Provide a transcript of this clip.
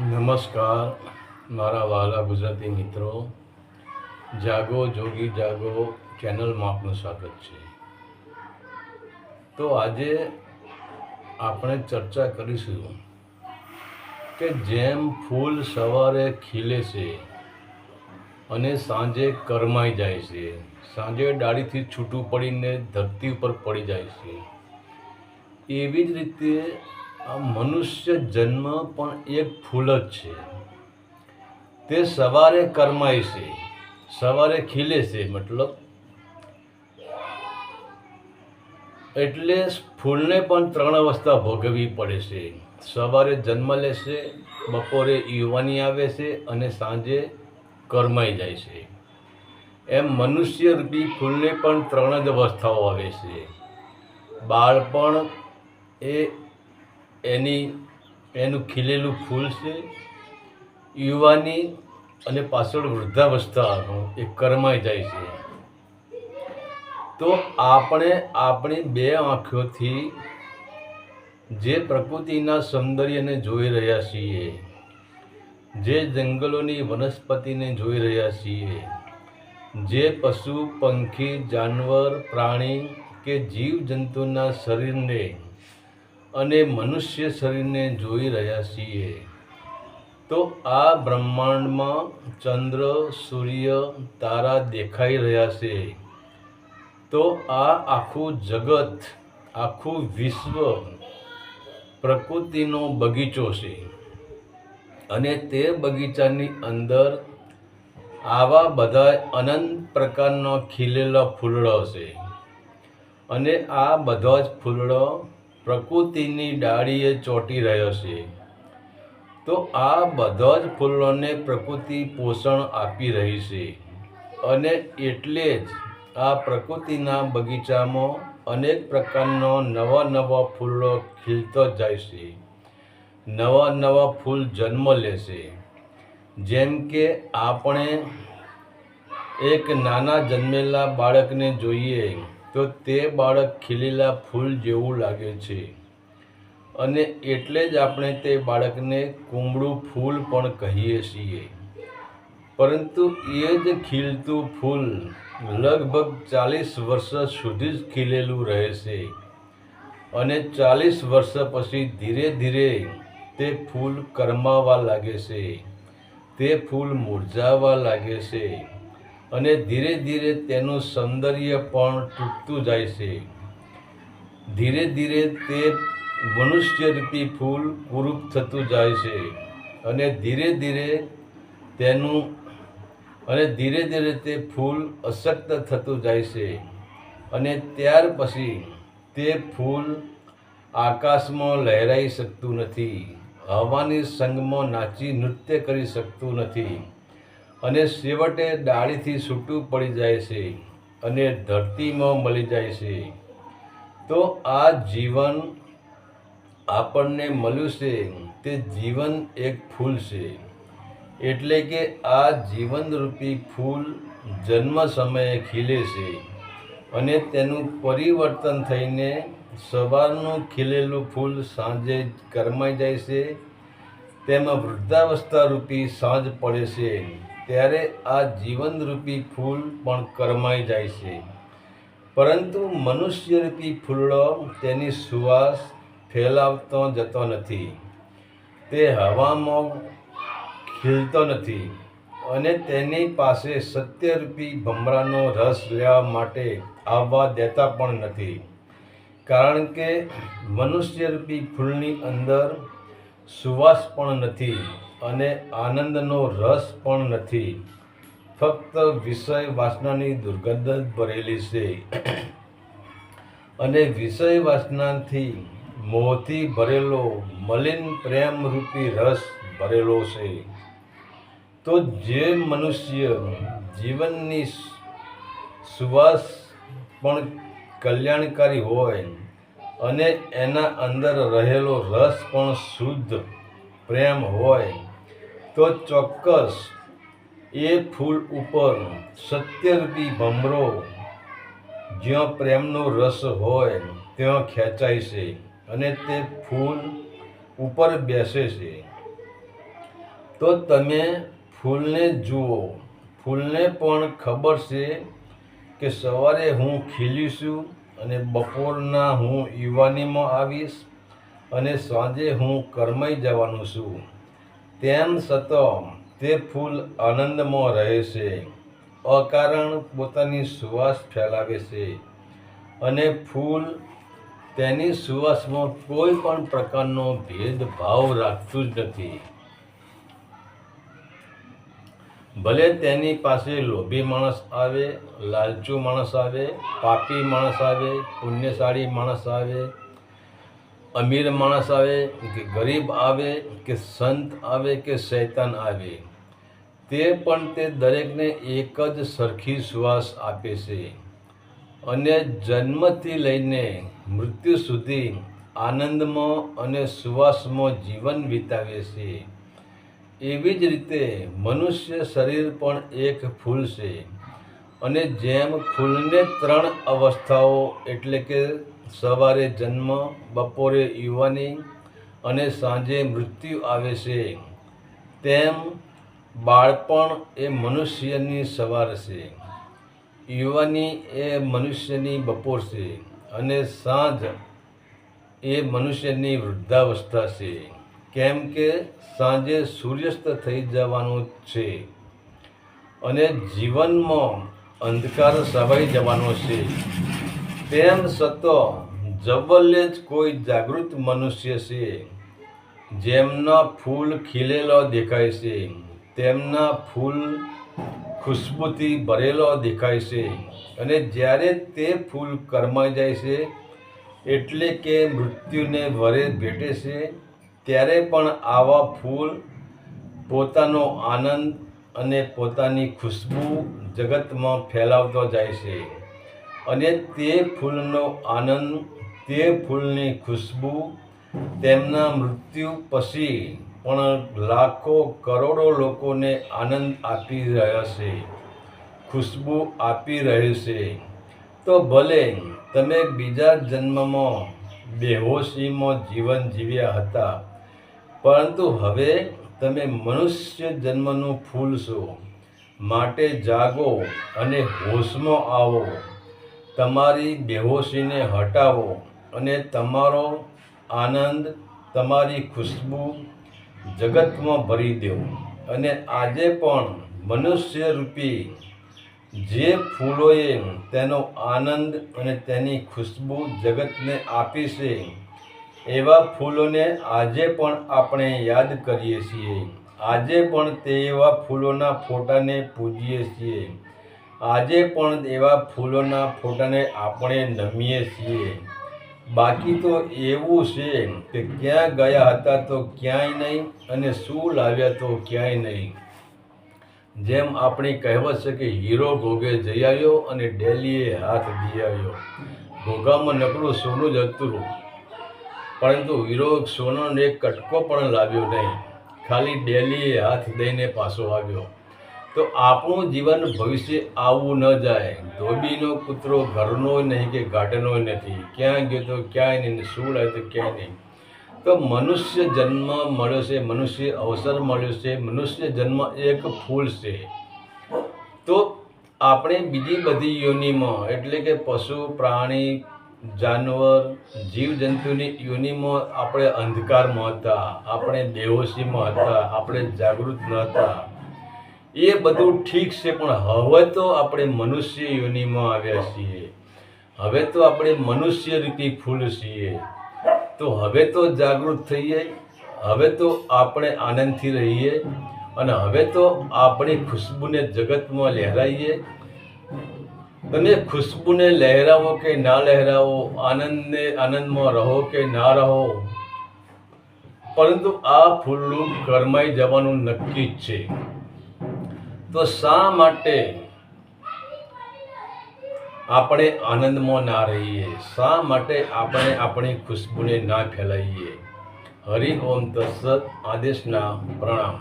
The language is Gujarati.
નમસ્કાર, મારા વાલા ગુજરાતી મિત્રો. જાગો, જોગી જાગો, ચેનલમાં આપનું સ્વાગત છે. તો આજે આપણે ચર્ચા કરીશું કે જેમ ફૂલ સવારે ખીલે છે અને સાંજે કરમાઈ જાય છે. સાંજે ડાળીથી છૂટું પડીને ધરતી ઉપર પડી જાય છે. એવી જ રીતે આ મનુષ્ય જન્મ પણ એક ફૂલ જ છે. તે સવારે કરમાય છે, સવારે ખીલે છે મતલબ. એટલે ફૂલને પણ ત્રણ અવસ્થા ભોગવવી પડે છે. સવારે જન્મ લેશે બપોરે યુવાની આવે છે અને સાંજે કરમાઈ જાય છે. એમ મનુષ્ય રૂપી ફૂલને પણ ત્રણ જ અવસ્થાઓ આવે છે. બાળપણ એ એની, એનું ખીલેલું ફૂલ છે. યુવાની અને પાછળ વૃદ્ધાવસ્થાનું એ કરમાઈ જાય છે. તો આપણે, આપણી બે આંખોથી જે પ્રકૃતિના સૌંદર્યને જોઈ રહ્યા છીએ, જે જંગલોની વનસ્પતિને જોઈ રહ્યા છીએ, જે પશુ, પંખી, જાનવર, પ્રાણી કે જીવજંતુના શરીરને અને મનુષ્ય શરીરને જોઈ રહ્યા છીએ. તો આ બ્રહ્માંડમાં ચંદ્ર, સૂર્ય, તારા દેખાઈ રહ્યા છે. તો આ આખું જગત, આખું વિશ્વ પ્રકૃતિનો બગીચો છે. અને તે બગીચાની અંદર આવા બધા અનંત પ્રકારનો ખીલેલા ફૂલડો છે. અને આ બધા જ ફૂલડો પ્રકૃતિની ડાળીએ ચોંટી રહ્યો છે. તો આ બધા જ ફૂલોને પ્રકૃતિ પોષણ આપી રહી છે. અને એટલે જ આ પ્રકૃતિના બગીચામાં અનેક પ્રકારનો નવા નવા ફૂલો ખીલતો જાય છે. નવા નવા ફૂલ જન્મ લેશે જેમ કે આપણે એક નાના જન્મેલા બાળકને જોઈએ તો તે બાળક ખીલેલા ફૂલ જેવું લાગે છે. અને એટલે જ આપણે તે બાળકને કુમળું ફૂલ પણ કહીએ છીએ. પરંતુ એ જ ખીલતું ફૂલ લગભગ ચાલીસ વર્ષ સુધી જ ખીલેલું રહે છે અને ચાલીસ વર્ષ પછી ધીરે ધીરે તે ફૂલ કરમાવા લાગે છે. તે ફૂલ મુરઝાવા લાગે છે. અને ધીરે ધીરે તેનું સૌંદર્ય પણ તૂટતું જાય છે. ધીરે ધીરે તે મનુષ્યરૂપી ફૂલ કુરૂપ થતું જાય છે અને ધીરે ધીરે તેનું અને ધીરે ધીરે તે ફૂલ અશક્ત થતું જાય છે અને ત્યાર પછી તે ફૂલ આકાશમાં લહેરાઈ શકતું નથી, હવાની સંગમાં નાચી નૃત્ય કરી શકતું નથી. અને છેવટે ડાળીથી છૂટું પડી જાય છે અને ધરતીમાં મળી જાય છે. તો આ જીવન આપણને મળ્યું છે, તે જીવન એક ફૂલ છે. એટલે કે આ જીવનરૂપી ફૂલ જન્મ સમયે ખીલે છે અને તેનું પરિવર્તન થઈને સવારનું ખીલેલું ફૂલ સાંજે કરમાઈ જાય છે. તેમાં વૃદ્ધાવસ્થા રૂપી સાંજ પડે છે. ત્યારે આ જીવનરૂપી ફૂલ પણ કરમાઈ જાય છે. પરંતુ મનુષ્યરૂપી ફૂલડો તેની સુવાસ ફેલાવતો જતો નથી. તે હવામાં ખીલતો નથી અને તેની પાસે સત્યરૂપી ભમરાનો રસ લેવા માટે આવવા દેતા પણ નથી. કારણ કે મનુષ્યરૂપી ફૂલની અંદર સુવાસ પણ નથી. અને આનંદનો રસ પણ નથી. ફક્ત વિષય વાસનાની દુર્ગંધ જ ભરેલી છે. અને વિષય વાસનાથી મોહથી ભરેલો, મલિન પ્રેમરૂપી રસ ભરેલો છે. તો જે મનુષ્ય જીવનની સુવાસ પણ કલ્યાણકારી હોય અને એના અંદર રહેલો રસ પણ શુદ્ધ પ્રેમ હોય તો ચોક્કસ એ ફૂલ ઉપર સત્યરૂપી ભમરો, જ્યાં પ્રેમનો રસ હોય, ત્યાં ખેંચાય છે અને તે ફૂલ ઉપર બેસે છે. તો તમે ફૂલને જુઓ. ફૂલને પણ ખબર છે કે સવારે હું ખીલીશું અને બપોરના હું યુવાનીમાં આવીશ અને સાંજે હું કરમાઈ જવાનું છું. તેમ છતાં તે ફૂલ આનંદમાં રહે છે. અકારણ પોતાની સુવાસ ફેલાવે છે અને ફૂલ તેની સુવાસમાં કોઈ પણ પ્રકારનો ભેદભાવ રાખતું જ નથી. ભલે તેની પાસે લોભી માણસ આવે, લાલચુ માણસ આવે, પાપી માણસ આવે, પુણ્યશાળી માણસ આવે અમીર માણસ આવે, કે ગરીબ આવે, કે સંત આવે, કે શૈતાન આવે, તે પણ તે દરેકને એક જ સરખી શ્વાસ આપે છે. અને જન્મથી લઈને મૃત્યુ સુધી આનંદમાં અને સુવાસમાં જીવન વિતાવે છે. એવી જ રીતે મનુષ્ય શરીર પણ એક ફૂલ છે. અને જેમ ફૂલને ત્રણ અવસ્થાઓ, એટલે કે સવારે જન્મ, બપોરે યુવાની અને સાંજે મૃત્યુ આવે છે, તેમ બાળપણ એ મનુષ્યની સવાર છે. યુવાની એ મનુષ્યની બપોર છે અને સાંજ એ મનુષ્યની વૃદ્ધાવસ્થા છે. કેમ કે સાંજે સૂર્યાસ્ત થઈ જવાનું છે અને જીવનમાં અંધકાર સવાઈ જવાનો છે. તેમ છતાં જબલ્લે જ કોઈ જાગૃત મનુષ્ય છે. જેમના ફૂલ ખીલેલો દેખાય છે. તેમના ફૂલ ખુશ્બુથી ભરેલો દેખાય છે. અને જ્યારે તે ફૂલ કરમાઈ જાય છે, એટલે કે મૃત્યુને વરે ભેટે છે, ત્યારે પણ આવા ફૂલ પોતાનો આનંદ અને પોતાની ખુશ્બુ જગતમાં ફેલાવતો જાય છે. અને તે ફૂલનો આનંદ, તે ફૂલની ખુશ્બુ તેમના મૃત્યુ પછી પણ લાખો કરોડો લોકોને આનંદ આપી રહ્યા છે. ખુશ્બુ આપી રહ્યું છે. તો ભલે તમે બીજા જન્મમાં બેહોશીમાં જીવન જીવ્યા હતા, પરંતુ હવે તમે મનુષ્ય જન્મનું ફૂલ છો, માટે જાગો અને હોશમાં આવો. તમારી બેહોશીને હટાવો અને તમારો આનંદ, તમારી ખુશ્બુ જગતમાં ભરી દો. અને આજે પણ મનુષ્ય રૂપી જે ફૂલોએ તેનો આનંદ અને તેની ખુશ્બુ જગતને આપી છે એવા ફૂલોને આજે પણ આપણે યાદ કરીએ છીએ. આજે પણ તે એવા ફૂલોના ફોટાને પૂજીએ છીએ. આજે પણ એવા ફૂલોના ફોટાને આપણે નમીએ છીએ. બાકી તો એવું છે કે ક્યાં ગયા હતા તો ક્યાંય નહીં અને શું લાવ્યા તો ક્યાંય નહીં. જેમ આપણી કહેવત છે કે હીરો ભોગે જઈ આવ્યો અને ડેલીએ હાથ દી આવ્યો. ભોગામાં નકરું સોનું જ હતું પરંતુ વિરોધ સોનોને કટકો પણ લાવ્યો નહીં. ખાલી ડેલીએ હાથ દઈને પાછો આવ્યો. તો આપણું જીવન ભવિષ્ય આવું ન જાય. ધોબીનો કૂતરો ઘરનો નહીં કે ગાર્ડનો નથી. ક્યાં ગયો તો ક્યાંય નહીં શું લાવ્યો તો ક્યાંય નહીં. તો મનુષ્ય જન્મ મળ્યો છે, મનુષ્ય અવસર મળ્યો છે, મનુષ્ય જન્મ એક ફૂલ છે. તો આપણે બીજી બધી યોનિમાં, એટલે કે પશુ, પ્રાણી જાનવર, જીવજંતુની યોનિમાં આપણે અંધકારમાં હતા, આપણે બેહોશીમાં હતા, આપણે જાગૃત ન હતા. એ બધું ઠીક છે, પણ હવે તો આપણે મનુષ્ય યોનિમાં આવ્યા છીએ. હવે તો આપણે મનુષ્ય રૂપી ફૂલ છીએ. તો હવે તો જાગૃત થઈએ, હવે તો આપણે આનંદથી રહીએ, અને હવે તો આપણી ખુશ્બુને જગતમાં લહેરાઈએ તમે ખુશ્બુને લહેરાવો કે ના લહેરાવો, આનંદને આનંદમાં રહો કે ના રહો. પરંતુ આ ફૂલનું ગરમાઈ જવાનું નક્કી જ છે. તો શા માટે આપણે આનંદમાં ના રહીએ? શા માટે આપણે આપણી ખુશ્બુને ના ફેલાઈએ હરિ ઓમ તત્સત આદેશના પ્રણામ.